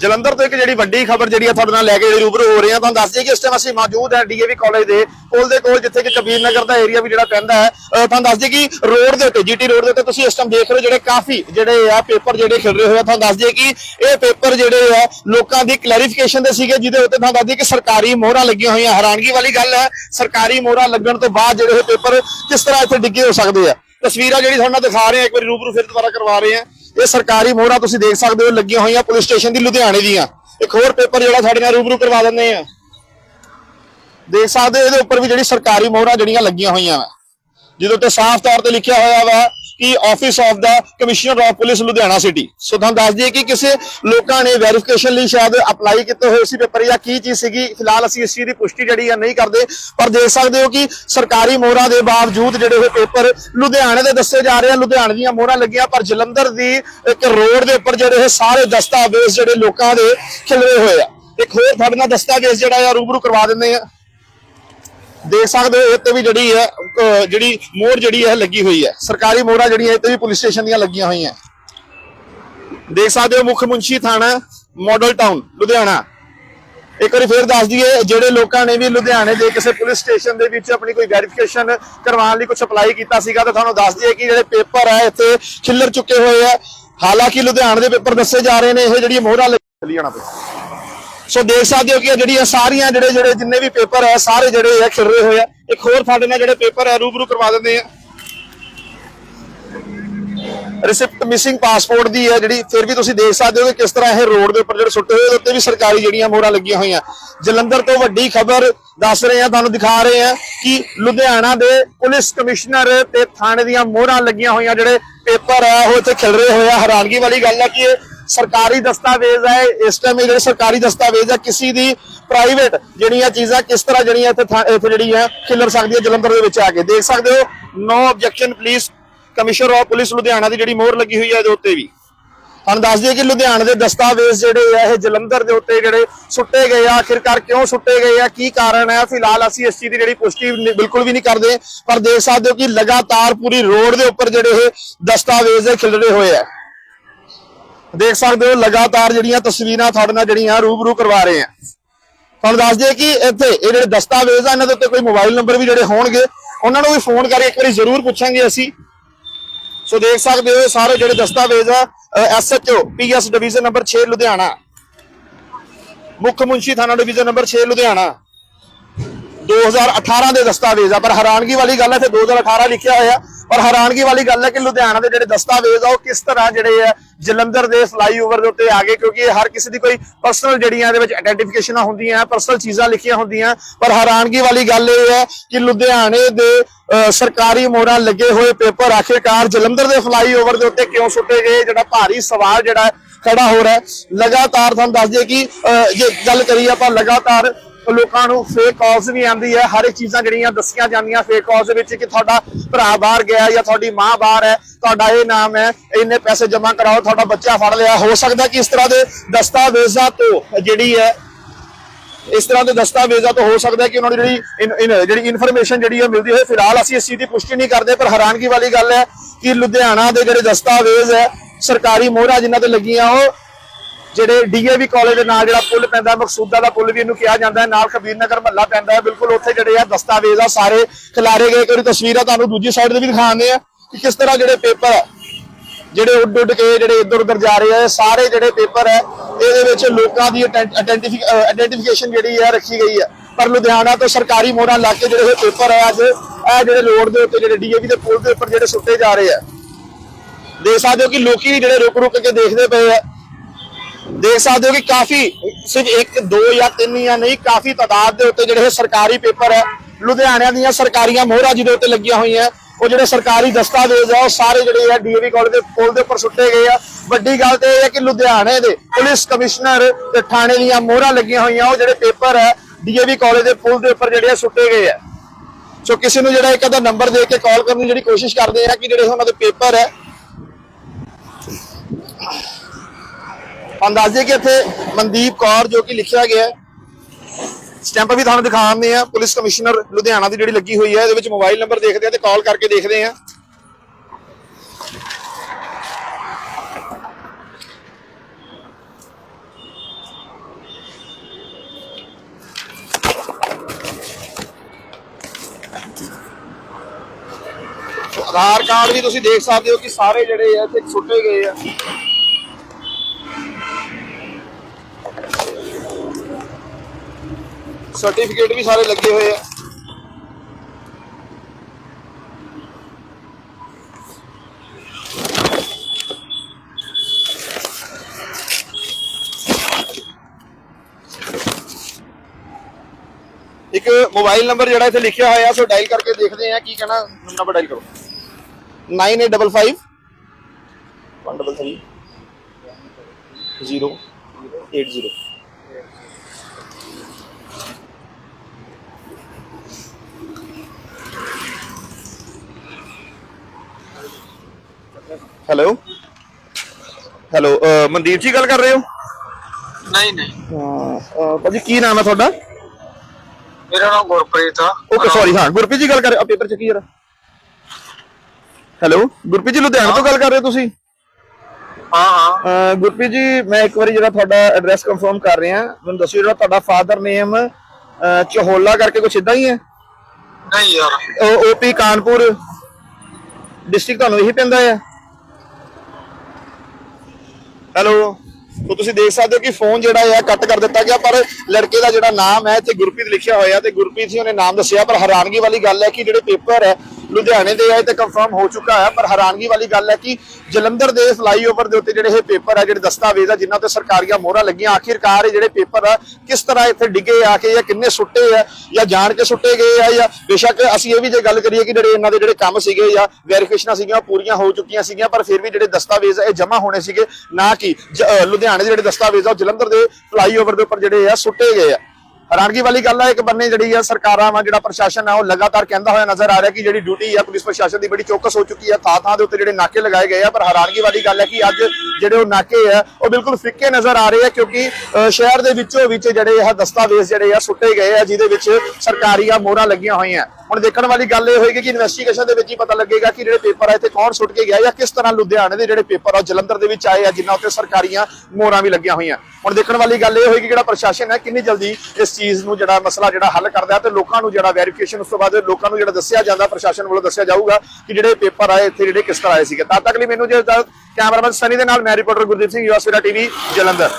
ਜਲੰਧਰ ਤੋਂ ਇੱਕ ਜਿਹੜੀ ਵੱਡੀ ਖਬਰ ਜਿਹੜੀ ਆ ਤੁਹਾਡੇ ਨਾਲ ਲੈ ਕੇ ਜਿਹੜੀ ਰੂਬਰੂ ਹੋ ਰਹੇ ਆ, ਤੁਹਾਨੂੰ ਦੱਸ ਦਈਏ ਕਿ ਇਸ ਟਾਈਮ ਅਸੀਂ ਮੌਜੂਦ ਹੈ ਡੀਏਵੀ ਕਾਲਜ ਦੇ ਪੁਲ ਦੇ ਕੋਲ, ਜਿੱਥੇ ਕਿ ਕਬੀਰ ਨਗਰ ਦਾ ਏਰੀਆ ਵੀ ਜਿਹੜਾ ਪੈਂਦਾ ਹੈ। ਤੁਹਾਨੂੰ ਦੱਸ ਦਈਏ ਕਿ ਰੋਡ ਦੇ ਉੱਤੇ ਜੀਟੀ ਰੋਡ ਦੇ ਉੱਤੇ ਤੁਸੀਂ ਇਸ ਟਾਈਮ ਦੇਖ ਰਹੇ ਹੋ ਜਿਹੜੇ ਕਾਫੀ ਜਿਹੜੇ ਆ ਪੇਪਰ ਜਿਹੜੇ ਖਿਲ ਰਹੇ ਹੋਏ ਤੁਹਾਨੂੰ ਦੱਸ ਦਈਏ ਕਿ ਇਹ ਪੇਪਰ ਜਿਹੜੇ ਆ ਲੋਕਾਂ ਦੀ ਕਲੈਰੀਫਿਕੇਸ਼ਨ ਦੇ ਸੀਗੇ, ਜਿਹਦੇ ਉੱਤੇ ਤੁਹਾਨੂੰ ਦੱਸ ਦਈਏ ਕਿ ਸਰਕਾਰੀ ਮੋਹਰਾਂ ਲੱਗੀਆਂ ਹੋਈਆਂ। ਹੈਰਾਨਗੀ ਵਾਲੀ ਗੱਲ ਹੈ, ਸਰਕਾਰੀ ਮੋਹਰਾਂ ਲੱਗਣ ਤੋਂ ਬਾਅਦ ਜਿਹੜੇ ਇਹ ਪੇਪਰ ਕਿਸ ਤਰ੍ਹਾਂ ਇੱਥੇ ਡਿੱਗੇ ਹੋ ਸਕਦੇ ਆ। ਤਸਵੀਰਾਂ ਜਿਹੜੀ ਤੁਹਾਨੂੰ ਦਿਖਾ ਰਹੇ ਆ ਇੱਕ ਵਾਰੀ ਰੂਬਰੂ ਫਿਰ ਦੁਬਾਰਾ ਕਰਵਾ ਰਹੇ ਆ ਇਹ ਸਰਕਾਰੀ ਮੋਹਰਾਂ ਤੁਸੀਂ ਦੇਖ ਸਕਦੇ ਹੋ, ਲੱਗੀਆਂ ਹੋਈਆਂ ਪੁਲਿਸ ਸਟੇਸ਼ਨ ਦੀ ਲੁਧਿਆਣੇ ਦੀਆਂ। ਇੱਕ ਹੋਰ ਪੇਪਰ ਜਿਹੜਾ ਸਾਡੇ ਨਾਲ ਰੂਬਰੂ ਕਰਵਾ ਦਿੰਦੇ ਆ। ਦੇਖ ਸਕਦੇ ਹੋ, ਇਹਦੇ ਉੱਪਰ ਵੀ ਜਿਹੜੀ ਸਰਕਾਰੀ ਮੋਹਰਾਂ ਜਿਹੜੀਆਂ ਲੱਗੀਆਂ ਹੋਈਆਂ ਵਾ, ਜਿਹਦੇ ਉੱਤੇ ਸਾਫ਼ ਤੌਰ ਤੇ ਲਿਖਿਆ ਹੋਇਆ ਵਾ ਕਿ office of the commissioner of police Ludhiana city so ਤੁਹਾਨੂੰ ਦੱਸ ਦਈਏ ਕਿ ਕਿਸੇ ਲੋਕਾਂ ਨੇ ਵੈਰੀਫਿਕੇਸ਼ਨ ਲਈ ਸ਼ਾਇਦ ਅਪਲਾਈ ਕੀਤੇ ਹੋਏ ਸੀ ਪੇਪਰ ਜਾਂ ਕੀ ਚੀਜ਼ ਸੀਗੀ। ਫਿਲਹਾਲ ਅਸੀਂ ਇਸ ਚੀਜ਼ ਦੀ ਪੁਸ਼ਟੀ ਜਿਹੜੀ ਆ ਨਹੀਂ ਕਰਦੇ, ਪਰ ਦੇਖ ਸਕਦੇ ਹੋ ਕਿ ਸਰਕਾਰੀ ਮੋਹਰਾਂ ਦੇ ਬਾਵਜੂਦ ਜਿਹੜੇ ਇਹ ਪੇਪਰ ਲੁਧਿਆਣੇ ਦੇ ਦੱਸੇ ਜਾ ਰਹੇ ਆ। ਲੁਧਿਆਣੇ ਦੀਆਂ ਮੋਹਰਾਂ ਲੱਗੀਆਂ, ਪਰ ਜਲੰਧਰ ਦੀ ਇੱਕ ਰੋਡ ਦੇ ਉੱਪਰ ਜਿਹੜੇ ਇਹ ਸਾਰੇ ਦਸਤਾਵੇਜ਼ ਜਿਹੜੇ ਲੋਕਾਂ ਦੇ ਖਿਲਰੇ ਹੋਏ ਆ। ਇੱਕ ਹੋਰ ਤੁਹਾਡੇ ਨਾਲ ਦਸਤਾਵੇਜ਼ ਜਿਹੜਾ ਆ ਰੂਬਰੂ ਕਰਵਾ ਦਿੰਦੇ ਆ। ਦੇਖ ਸਕਦੇ ਹੋ, ਇਹ ਤੇ ਵੀ ਜਿਹੜੀ ਹੈ ਜਿਹੜੀ ਮੋਹਰ ਜਿਹੜੀ ਹੈ, ਲੱਗੀ ਹੋਈ ਹੈ। ਸਰਕਾਰੀ ਮੋਹਰਾਂ ਜਿਹੜੀਆਂ, ਇਹ ਤੇ ਵੀ ਪੁਲਿਸ ਸਟੇਸ਼ਨ ਦੀਆਂ ਲੱਗੀਆਂ ਹੋਈਆਂ। ਦੇਖ ਸਕਦੇ ਹੋ, ਮੁੱਖ ਮੁੰਸ਼ੀ ਥਾਣਾ, ਮਾਡਲ ਟਾਊਨ, ਲੁਧਿਆਣਾ। ਇੱਕ ਵਾਰੀ ਫੇਰ ਦੱਸ ਦਈਏ, ਜਿਹੜੇ ਲੋਕਾਂ ਨੇ ਵੀ ਲੁਧਿਆਣੇ ਦੇ ਕਿਸੇ ਪੁਲਿਸ ਸਟੇਸ਼ਨ ਦੇ ਵਿੱਚ ਆਪਣੀ ਕੋਈ ਵੈਰੀਫਿਕੇਸ਼ਨ ਕਰਵਾਉਣ ਲਈ ਕੁਝ ਅਪਲਾਈ ਕੀਤਾ ਸੀਗਾ, ਤਾਂ ਤੁਹਾਨੂੰ ਦੱਸ ਦਈਏ ਕਿ ਜਿਹੜੇ ਪੇਪਰ ਹੈ ਇੱਥੇ ਖਿੱਲਰ ਚੁੱਕੇ ਹੋਏ ਆ। ਹਾਲਾਂਕਿ ਲੁਧਿਆਣੇ ਦੇ ਪੇਪਰ ਦੱਸੇ ਜਾ ਰਹੇ ਨੇ, ਇਹ ਜਿਹੜੀ ਮੋਹਰਾਂ ਲੱਗੀ ਜਾਣਾ ਪਿਆ ਸੋ ਦੇਖ ਸਕਦੇ ਹੋ ਕਿ ਇਹ ਜਿਹੜੀਆਂ ਸਾਰੀਆਂ ਜਿਹੜੇ ਜਿਹੜੇ ਜਿੰਨੇ ਵੀ ਪੇਪਰ ਹੈ, ਸਾਰੇ ਜਿਹੜੇ ਆ ਖਿਲਰੇ ਹੋਏ ਆ। ਇੱਕ ਹੋਰ ਸਾਡੇ ਨਾਲ ਜਿਹੜੇ ਪੇਪਰ ਹੈ, ਰੂਬਰੂ ਕਰਵਾ ਦਿੰਦੇ ਆ ਰਿਸਿਪਟ ਮਿਸਿੰਗ ਪਾਸਪੋਰਟ ਦੀ ਹੈ ਜਿਹੜੀ, ਫਿਰ ਵੀ ਤੁਸੀਂ ਦੇਖ ਸਕਦੇ ਹੋ ਕਿ ਕਿਸ ਤਰ੍ਹਾਂ ਇਹ ਰੋਡ ਦੇ ਉੱਪਰ ਜਿਹੜੇ ਸੁੱਟੇ ਹੋਏ, ਉਹਦੇ ਉੱਤੇ ਵੀ ਸਰਕਾਰੀ ਜਿਹੜੀਆਂ ਮੋਹਰਾਂ ਲੱਗੀਆਂ ਹੋਈਆਂ। ਜਲੰਧਰ ਤੋਂ ਵੱਡੀ ਖਬਰ ਦੱਸ ਰਹੇ ਆ ਤੁਹਾਨੂੰ ਦਿਖਾ ਰਹੇ ਆ ਕਿ ਲੁਧਿਆਣਾ ਦੇ ਪੁਲਿਸ ਕਮਿਸ਼ਨਰ ਤੇ ਥਾਣੇ ਦੀਆਂ ਮੋਹਰਾਂ ਲੱਗੀਆਂ ਹੋਈਆਂ ਜਿਹੜੇ ਪੇਪਰ ਆ ਉਹ ਇੱਥੇ ਖਿਲ ਰਹੇ ਹੋਏ ਆ। ਹੈਰਾਨਗੀ ਵਾਲੀ ਗੱਲ ਹੈ ਕਿ ਇਹ ਸਰਕਾਰੀ ਦਸਤਾਵੇਜ਼ ਹੈ, ਇਸ ਟਾਈਮ ਇਹ ਜਿਹੜੇ ਸਰਕਾਰੀ ਦਸਤਾਵੇਜ਼ ਹੈ, ਕਿਸੇ ਦੀ ਪ੍ਰਾਈਵੇਟ ਜਿਹੜੀਆਂ ਚੀਜ਼ਾਂ, ਕਿਸ ਤਰ੍ਹਾਂ ਜਿਹੜੀਆਂ ਇੱਥੇ ਥਾਂ- ਇੱਥੇ ਜਿਹੜੀਆਂ ਖਿਲਰ ਸਕਦੀਆਂ ਜਲੰਧਰ ਦੇ ਵਿੱਚ ਆ ਕੇ। ਦੇਖ ਸਕਦੇ ਹੋ no objection please commissioner of police Ludhiana ਦੀ ਜਿਹੜੀ ਮੋਹਰ ਲੱਗੀ ਹੋਈ ਹੈ ਇਹਦੇ ਉੱਤੇ ਵੀ। ਤੁਹਾਨੂੰ ਦੱਸ ਦਈਏ ਕਿ ਲੁਧਿਆਣਾ ਦੇ ਦਸਤਾਵੇਜ਼ ਜਿਹੜੇ ਆ, ਇਹ ਜਲੰਧਰ ਦੇ ਉੱਤੇ ਜਿਹੜੇ ਸੁੱਟੇ ਗਏ ਆ, ਆਖਿਰਕਾਰ ਕਿਉਂ ਸੁੱਟੇ ਗਏ ਆ, ਕੀ ਕਾਰਨ ਹੈ? ਫਿਲਹਾਲ ਅਸੀਂ ਇਸ ਚੀਜ਼ ਦੀ ਜਿਹੜੀ ਪੁਸ਼ਟੀ ਬਿਲਕੁਲ ਵੀ ਨਹੀਂ ਕਰਦੇ, ਪਰ ਦੇਖ ਸਕਦੇ ਹੋ ਕਿ ਲਗਾਤਾਰ ਪੂਰੀ ਰੋਡ ਦੇ ਉੱਪਰ ਜਿਹੜੇ ਇਹ ਦਸਤਾਵੇਜ਼ ਇਹ ਖਿਲਰੇ ਹੋਏ ਆ। ਦੇਖ ਸਕਦੇ ਹੋ, ਲਗਾਤਾਰ ਜਿਹੜੀਆਂ ਤਸਵੀਰਾਂ ਤੁਹਾਡੇ ਨਾਲ ਜਿਹੜੀਆਂ ਰੂਬਰੂ ਕਰਵਾ ਰਹੇ ਆ ਤੁਹਾਨੂੰ ਦੱਸ ਦਈਏ ਕਿ ਇੱਥੇ ਇਹ ਜਿਹੜੇ ਦਸਤਾਵੇਜ਼ ਆ, ਇਹਨਾਂ ਦੇ ਉੱਤੇ ਕੋਈ ਮੋਬਾਈਲ ਨੰਬਰ ਵੀ ਜਿਹੜੇ ਹੋਣਗੇ, ਉਹਨਾਂ ਨੂੰ ਵੀ ਫੋਨ ਕਰਕੇ ਇੱਕ ਵਾਰੀ ਜ਼ਰੂਰ ਪੁੱਛਾਂਗੇ ਅਸੀਂ। ਸੋ ਦੇਖ ਸਕਦੇ ਹੋ, ਇਹ ਸਾਰੇ ਜਿਹੜੇ ਦਸਤਾਵੇਜ਼ ਆ SHO PS division number 6 Ludhiana. ਮੁੱਖ ਮੁੰਸ਼ੀ ਥਾਣਾ ਡਿਵੀਜ਼ਨ ਨੰਬਰ 6 ਲੁਧਿਆਣਾ। 2018 ਦੇ ਦਸਤਾਵੇਜ਼ ਆ, ਪਰ ਹੈਰਾਨਗੀ ਵਾਲੀ ਗੱਲ ਹੈ ਤੇ 2018 ਲਿਖਿਆ ਹੋਇਆ। ਪਰ ਹੈਰਾਨਗੀ ਵਾਲੀ ਗੱਲ ਹੈ ਕਿ ਲੁਧਿਆਣਾ ਦੇ ਜਿਹੜੇ ਦਸਤਾਵੇਜ਼ ਆ ਉਹ ਕਿਸ ਤਰ੍ਹਾਂ ਜਿਹੜੇ ਆ ਜਲੰਧਰ ਦੇ ਫਲਾਈਓਵਰ ਦੇ ਉੱਤੇ ਆ ਗਏ ਕਿਉਂਕਿ ਹਰ ਕਿਸੇ ਦੀ ਕੋਈ ਪਰਸਨਲ ਜਿਹੜੀਆਂ ਇਹਦੇ ਵਿੱਚ ਆਇਡੈਂਟੀਫਿਕੇਸ਼ਨਾਂ ਹੁੰਦੀਆਂ ਪਰਸਨਲ ਚੀਜ਼ਾਂ ਲਿਖੀਆਂ ਹੁੰਦੀਆਂ। ਪਰ ਹੈਰਾਨਗੀ ਵਾਲੀ ਗੱਲ ਇਹ ਹੈ ਕਿ ਲੁਧਿਆਣੇ ਦੇ ਅਹ, ਸਰਕਾਰੀ ਮੋਹਰਾਂ ਲੱਗੇ ਹੋਏ ਪੇਪਰ ਆਖਿਰਕਾਰ ਜਲੰਧਰ ਦੇ ਫਲਾਈਓਵਰ ਦੇ ਉੱਤੇ ਕਿਉਂ ਸੁੱਟੇ ਗਏ? ਜਿਹੜਾ ਭਾਰੀ ਸਵਾਲ ਜਿਹੜਾ ਹੈ ਖੜਾ ਹੋ ਰਿਹਾ ਲਗਾਤਾਰ ਤੁਹਾਨੂੰ ਦੱਸ ਦਈਏ ਕਿ ਅਹ, ਜੇ ਗੱਲ ਕਰੀਏ ਆਪਾਂ ਲਗਾਤਾਰ ਲੋਕਾਂ ਨੂੰ ਫੇਕ ਕਾਲਸ ਵੀ ਆਉਂਦੀ ਹੈ, ਹਰ ਇੱਕ ਚੀਜ਼ਾਂ ਜਿਹੜੀਆਂ ਦੱਸੀਆਂ ਜਾਂਦੀਆਂ ਫੇਕ ਕਾਲਸ ਦੇ ਵਿੱਚ ਕਿ ਤੁਹਾਡਾ ਭਰਾ ਬਾਹਰ ਗਿਆ ਜਾਂ ਤੁਹਾਡੀ ਮਾਂ ਬਾਹਰ ਹੈ, ਤੁਹਾਡਾ ਇਹ ਨਾਮ ਹੈ, ਇੰਨੇ ਪੈਸੇ ਜਮ੍ਹਾਂ ਕਰਾਓ, ਤੁਹਾਡਾ ਬੱਚਾ ਫੜ ਲਿਆ। ਹੋ ਸਕਦਾ ਕਿ ਇਸ ਤਰ੍ਹਾਂ ਦੇ ਦਸਤਾਵੇਜ਼ਾਂ ਤੋਂ ਜਿਹੜੀ ਹੈ, ਇਸ ਤਰ੍ਹਾਂ ਦੇ ਦਸਤਾਵੇਜ਼ਾਂ ਤੋਂ ਹੋ ਸਕਦਾ ਕਿ ਉਹਨਾਂ ਦੀ ਜਿਹੜੀ ਜਿਹੜੀ ਇਨਫੋਰਮੇਸ਼ਨ ਜਿਹੜੀ ਹੈ ਮਿਲਦੀ ਹੋਏ ਫਿਲਹਾਲ ਅਸੀਂ ਇਸ ਚੀਜ਼ ਦੀ ਪੁਸ਼ਟੀ ਨਹੀਂ ਕਰਦੇ, ਪਰ ਹੈਰਾਨਗੀ ਵਾਲੀ ਗੱਲ ਹੈ ਕਿ ਲੁਧਿਆਣਾ ਦੇ ਜਿਹੜੇ ਦਸਤਾਵੇਜ਼ ਹੈ, ਸਰਕਾਰੀ ਮੋਹਰਾਂ ਜਿਨ੍ਹਾਂ ਤੇ ਲੱਗੀਆਂ, ਉਹ ਜਿਹੜੇ ਡੀਏਵੀ ਕਾਲਜ ਦੇ ਨਾਲ ਜਿਹੜਾ ਪੁਲ ਪੈਂਦਾ, ਮਕਸੂਦਾ ਦਾ ਪੁਲ ਵੀ ਇਹਨੂੰ ਕਿਹਾ ਜਾਂਦਾ ਹੈ। ਨਾਲ ਕਬੀਰ ਨਗਰ ਮਹੱਲਾ ਪੈਂਦਾ ਹੈ। ਬਿਲਕੁਲ ਉੱਥੇ ਜਿਹੜੇ ਆ ਦਸਤਾਵੇਜ਼ ਆ, ਸਾਰੇ ਖਿਲਾਰੇ ਗਏ। ਕੋਈ ਤਸਵੀਰਾਂ ਤੁਹਾਨੂੰ ਦੂਜੀ ਸਾਈਡ ਤੇ ਵੀ ਦਿਖਾਉਂਦੇ ਆ ਕਿ ਕਿਸ ਤਰ੍ਹਾਂ ਜਿਹੜੇ ਪੇਪਰ ਜਿਹੜੇ ਉੱਡ ਉੱਡ ਕੇ ਜਿਹੜੇ ਇੱਧਰ ਉੱਧਰ ਜਾ ਰਹੇ ਆ ਸਾਰੇ ਜਿਹੜੇ ਪੇਪਰ ਹੈ ਇਹਦੇ ਵਿੱਚ ਲੋਕਾਂ ਦੀ ਆਇਡੈਂਟੀਫਿਕੇਸ਼ਨ ਜਿਹੜੀ ਹੈ ਰੱਖੀ ਗਈ ਹੈ ਪਰ ਲੁਧਿਆਣਾ ਤੋਂ ਸਰਕਾਰੀ ਮੋਹਰਾਂ ਲਾ ਕੇ ਜਿਹੜੇ ਇਹ ਪੇਪਰ ਹੈ ਅੱਜ, ਇਹ ਜਿਹੜੇ ਰੋਡ ਦੇ ਉੱਤੇ ਜਿਹੜੇ ਡੀਏਵੀ ਦੇ ਪੁਲ ਦੇ ਉੱਪਰ ਜਿਹੜੇ ਸੁੱਟੇ ਜਾ ਰਹੇ ਆ। ਦੇਖ ਸਕਦੇ ਹੋ ਕਿ ਲੋਕੀ ਜਿਹੜੇ ਰੁਕ ਰੁਕ ਕੇ ਦੇਖਦੇ ਪਏ ਆ। ਦੇਖ ਸਕਦੇ ਹੋ ਕਿ ਕਾਫੀ ਸਿਰਫ ਇੱਕ, ਦੋ ਜਾਂ ਤਿੰਨ ਜਾਂ ਨਹੀਂ, ਕਾਫੀ ਤਾਦਾਦ ਦੇ ਉੱਤੇ ਜਿਹੜੇ ਸਰਕਾਰੀ ਪੇਪਰ ਹੈ, ਲੁਧਿਆਣਿਆਂ ਦੀਆਂ ਸਰਕਾਰੀਆਂ ਮੋਹਰਾਂ ਜਿਹਦੇ ਉੱਤੇ ਲੱਗੀਆਂ ਹੋਈਆਂ ਉਹ ਜਿਹੜੇ ਸਰਕਾਰੀ ਦਸਤਾਵੇਜ਼ ਆ, ਉਹ ਸਾਰੇ ਜਿਹੜੇ ਆ ਡੀਏਵੀ ਕਾਲਜ ਦੇ ਪੁਲ ਦੇ ਉੱਪਰ ਸੁੱਟੇ ਗਏ ਆ। ਵੱਡੀ ਗੱਲ ਤੇ ਇਹ ਹੈ ਕਿ ਲੁਧਿਆਣੇ ਦੇ ਪੁਲਿਸ ਕਮਿਸ਼ਨਰ ਤੇ ਥਾਣੇ ਦੀਆਂ ਮੋਹਰਾਂ ਲੱਗੀਆਂ ਹੋਈਆਂ, ਉਹ ਜਿਹੜੇ ਪੇਪਰ ਹੈ, ਡੀਏਵੀ ਕਾਲਜ ਦੇ ਪੁਲ ਦੇ ਉੱਪਰ ਜਿਹੜੇ ਆ ਸੁੱਟੇ ਗਏ ਆ। ਸੋ ਕਿਸੇ ਨੂੰ ਜਿਹੜਾ ਇੱਕ ਅਦਾ ਨੰਬਰ ਦੇ ਕੇ ਕਾਲ ਕਰਨ ਦੀ ਜਿਹੜੀ ਕੋਸ਼ਿਸ਼ ਕਰਦੇ ਆ ਕਿ ਜਿਹੜੇ ਉਹਨਾਂ ਦੇ ਪੇਪਰ ਹੈ ਤੁਹਾਨੂੰ ਦੱਸ ਕਿ ਇੱਥੇ ਮਨਦੀਪ ਕੌਰ ਜੋ ਕਿ ਲਿਖਿਆ ਗਿਆ ਸਟੈਂਪ ਵੀ ਤੁਹਾਨੂੰ ਦਿਖਾਉਂਦੇ ਆ ਪੁਲਿਸ ਕਮਿਸ਼ਨਰ ਲੁਧਿਆਣਾ ਦੀ ਜਿਹੜੀ ਲੱਗੀ ਹੋਈ ਹੈ, ਇਹਦੇ ਵਿੱਚ ਮੋਬਾਈਲ ਨੰਬਰ ਦੇਖਦੇ ਆ ਤੇ ਕਾਲ ਕਰਕੇ ਦੇਖਦੇ ਆ ਆਧਾਰ ਕਾਰਡ ਵੀ ਤੁਸੀਂ ਦੇਖ ਸਕਦੇ ਹੋ ਕਿ ਸਾਰੇ ਜਿਹੜੇ ਆ ਇੱਥੇ ਸੁੱਟੇ ਗਏ ਆ। ਸਰਟੀਫਿਕੇਟ ਵੀ ਸਾਰੇ ਲੱਗੇ ਹੋਏ ਆ ਇੱਕ ਮੋਬਾਈਲ ਨੰਬਰ ਜਿਹੜਾ ਇੱਥੇ ਲਿਖਿਆ ਹੋਇਆ ਸੋ ਡਾਇਲ ਕਰਕੇ ਦੇਖਦੇ ਆ ਕੀ ਕਹਿਣਾ ਨੰਬਰ ਡਾਇਲ ਕਰੋ 9855 133 080 ਹੈਲੋ ਹੈਲੋ ਮਨਦੀਪ ਜੀ ਗੱਲ ਕਰ ਰਹੇ ਹੋ? ਨਹੀਂ ਨਹੀਂ। ਹਾਂ ਭਾਜੀ ਕੀ ਨਾਮ ਹੈ ਤੁਹਾਡਾ? ਮੇਰਾ ਨਾਮ ਗੁਰਪ੍ਰੀਤ ਆ। ਓਕੇ ਸੌਰੀ ਹਾਂ ਗੁਰਪ੍ਰੀਤ ਜੀ ਗੱਲ ਕਰ ਰਹੇ ਆ ਪੇਪਰ ਚੱਕੀ ਜਰਾ ਹੈਲੋ ਗੁਰਪ੍ਰੀਤ ਜੀ ਲੁਧਿਆਣਾ ਤੋਂ ਗੱਲ ਕਰ ਰਹੇ ਹੋ ਤੁਸੀਂ? ਹਾਂ ਹਾਂ। ਗੁਰਪ੍ਰੀਤ ਜੀ ਮੈਂ ਇੱਕ ਵਾਰੀ ਜਿਹੜਾ ਤੁਹਾਡਾ ਐਡਰੈਸ ਕੰਫਰਮ ਕਰ ਰਿਹਾ ਮੈਨੂੰ ਦੱਸੋ ਜਿਹੜਾ ਤੁਹਾਡਾ ਫਾਦਰ ਨੇਮ ਚਹੋਲਾ ਕਰਕੇ ਕੁਛ ਇਦਾਂ ਹੀ ਹੈ? ਨਹੀਂ ਯਾਰ। ਓਪੀ ਕਾਨਪੁਰ ਡਿਸਟ੍ਰਿਕਟ ਤੁਹਾਨੂੰ ਇਹੀ ਪੈਂਦਾ ਹੈ? ਹੈਲੋ? ਤੋ ਤੁਸੀਂ ਦੇਖ ਸਕਦੇ ਹੋ ਕਿ ਫੋਨ ਜਿਹੜਾ ਹੈ ਕੱਟ ਕਰ ਦਿੱਤਾ ਗਿਆ, ਪਰ ਲੜਕੇ ਦਾ ਜਿਹੜਾ ਨਾਮ ਹੈ, ਇੱਥੇ ਗੁਰਪ੍ਰੀਤ ਲਿਖਿਆ ਹੋਇਆ ਤੇ ਗੁਰਪ੍ਰੀਤ ਜੀ ਉਹਨੇ ਨਾਮ ਦੱਸਿਆ, ਪਰ ਹੈਰਾਨਗੀ ਵਾਲੀ ਗੱਲ ਹੈ ਕਿ ਜਿਹੜੇ ਪੇਪਰ ਹੈ ਲੁਧਿਆਣੇ ਦੇ ਹੈ ਤੇ ਕਨਫਰਮ ਹੋ ਚੁੱਕਾ ਹੈ, ਪਰ ਹੈਰਾਨਗੀ ਵਾਲੀ ਗੱਲ ਹੈ ਕਿ ਜਲੰਧਰ ਦੇ ਫਲਾਈਓਵਰ ਦੇ ਉੱਤੇ ਜਿਹੜੇ ਇਹ ਪੇਪਰ ਹੈ ਜਿਹੜੇ ਦਸਤਾਵੇਜ਼ ਆ, ਜਿਨ੍ਹਾਂ ਤੇ ਸਰਕਾਰੀਆਂ ਮੋਹਰਾਂ ਲੱਗੀਆਂ, ਆਖਿਰਕਾਰ ਇਹ ਜਿਹੜੇ ਪੇਪਰ ਆ, ਕਿਸ ਤਰ੍ਹਾਂ ਇੱਥੇ ਡਿੱਗੇ ਆ ਕੇ ਜਾਂ ਕਿੰਨੇ ਸੁੱਟੇ ਆ, ਜਾਂ ਜਾਣ ਕੇ ਸੁੱਟੇ ਗਏ ਆ, ਜਾਂ ਬੇਸ਼ੱਕ ਅਸੀਂ ਇਹ ਵੀ ਜੇ ਗੱਲ ਕਰੀਏ ਕਿ ਜਿਹੜੇ ਇਹਨਾਂ ਦੇ ਜਿਹੜੇ ਕੰਮ ਸੀਗੇ ਜਾਂ ਵੈਰੀਫਿਕੇਸ਼ਨਾਂ ਸੀਗੀਆਂ, ਉਹ ਪੂਰੀਆਂ ਹੋ ਚੁੱਕੀਆਂ ਸੀਗੀਆਂ, ਪਰ ਫਿਰ ਵੀ ਜਿਹੜੇ ਦਸਤਾਵੇਜ਼ ਆ, ਇਹ ਜਮ੍ਹਾਂ ਹੋਣੇ ਸੀਗੇ, ਨਾ ਕਿ ਜ- ਲੁਧਿਆਣੇ ਦੇ ਜਿਹੜੇ ਦਸਤਾਵੇਜ਼ ਆ, ਉਹ ਜਲੰਧਰ ਦੇ ਫਲਾਈਓਵਰ ਦੇ ਉੱਪਰ ਜਿਹੜੇ ਆ, ਸੁੱਟੇ ਗਏ ਆ। ਹੈਰਾਨਗੀ ਵਾਲੀ ਗੱਲ ਹੈ ਇੱਕ ਬੰਨੇ ਜਿਹੜੀ ਆ ਸਰਕਾਰਾਂ ਵਾ, ਜਿਹੜਾ ਪ੍ਰਸ਼ਾਸਨ ਆ, ਉਹ ਲਗਾਤਾਰ ਕਹਿੰਦਾ ਹੋਇਆ ਨਜ਼ਰ ਆ ਰਿਹਾ ਕਿ ਜਿਹੜੀ ਡਿਊਟੀ ਆ ਪੁਲਿਸ ਪ੍ਰਸ਼ਾਸਨ ਦੀ ਬੜੀ ਚੌਕਸ ਹੋ ਚੁੱਕੀ ਆ, ਥਾਂ ਥਾਂ ਦੇ ਉੱਤੇ ਜਿਹੜੇ ਨਾਕੇ ਲਗਾਏ ਗਏ ਆ, ਪਰ ਹੈਰਾਨਗੀ ਵਾਲੀ ਗੱਲ ਹੈ ਕਿ ਅੱਜ ਜਿਹੜੇ ਉਹ ਨਾਕੇ ਆ, ਉਹ ਬਿਲਕੁਲ ਫਿੱਕੇ ਨਜ਼ਰ ਆ ਰਹੇ ਆ, ਕਿਉਂਕਿ ਸ਼ਹਿਰ ਦੇ ਵਿੱਚੋਂ ਵਿੱਚ ਜਿਹੜੇ ਇਹ ਦਸਤਾਵੇਜ਼ ਜਿਹੜੇ ਆ ਸੁੱਟੇ ਗਏ ਆ, ਜਿਹਦੇ ਵਿੱਚ ਸਰਕਾਰੀਆਂ ਮੋਹਰਾਂ ਲੱਗੀਆਂ ਹੋਈਆਂ। ਹੁਣ ਦੇਖਣ ਵਾਲੀ ਗੱਲ ਇਹ ਹੋਏਗੀ ਕਿ ਇਨਵੈਸਟੀਗੇਸ਼ਨ ਦੇ ਵਿੱਚ ਹੀ ਪਤਾ ਲੱਗੇਗਾ ਕਿ ਜਿਹੜੇ ਪੇਪਰ ਆ ਇੱਥੇ ਕੌਣ ਸੁੱਟ ਕੇ ਗਿਆ ਜਾਂ ਕਿਸ ਤਰ੍ਹਾਂ ਲੁਧਿਆਣੇ ਦੇ ਜਿਹੜੇ ਪੇਪਰ ਆ ਜਲੰਧਰ ਦੇ ਵਿੱਚ ਆਏ ਆ, ਜਿਨ੍ਹਾਂ ਉੱਤੇ ਸਰਕਾਰੀਆਂ ਮੋਹਰਾਂ ਵੀ ਲੱਗੀਆਂ ਹੋਈਆਂ। ਹੁਣ ਦੇਖਣ ਵਾਲੀ ਗੱਲ ਇਹ ਹੋਏਗੀ ਜਿਹੜਾ ਪ੍ਰਸ਼ਾਸਨ ਹੈ ਕਿੰਨੀ ਜਲਦੀ ਇਸ ਚੀਜ਼ ਨੂੰ ਜਿਹੜਾ ਮਸਲਾ ਜਿਹੜਾ ਹੱਲ ਕਰਦਾ ਹੈ ਤੇ ਲੋਕਾਂ ਨੂੰ ਜਿਹੜਾ ਵੈਰੀਫਿਕੇਸ਼ਨ ਉਸ ਤੋਂ ਬਾਅਦ ਲੋਕਾਂ ਨੂੰ ਜਿਹੜਾ ਦੱਸਿਆ ਜਾਂਦਾ, ਪ੍ਰਸ਼ਾਸਨ ਵੱਲੋਂ ਦੱਸਿਆ ਜਾਊਗਾ ਕਿ ਜਿਹੜੇ ਪੇਪਰ ਆਏ ਇੱਥੇ ਜਿਹੜੇ ਕਿਸ ਤਰ੍ਹਾਂ ਆਏ ਸੀਗੇ। ਤਦ ਤੱਕ ਲਈ ਮੈਨੂੰ ਜੇ ਕੈਮਰਾਮੈਨ ਸਨੀ ਦੇ ਨਾਲ ਮੈਂ ਰਿਪੋਰਟਰ ਗੁਰਦੀਪ ਸਿੰਘ ਯੂਐਸਵੇਰਾ ਟੀਵੀ, ਜਲੰਧਰ।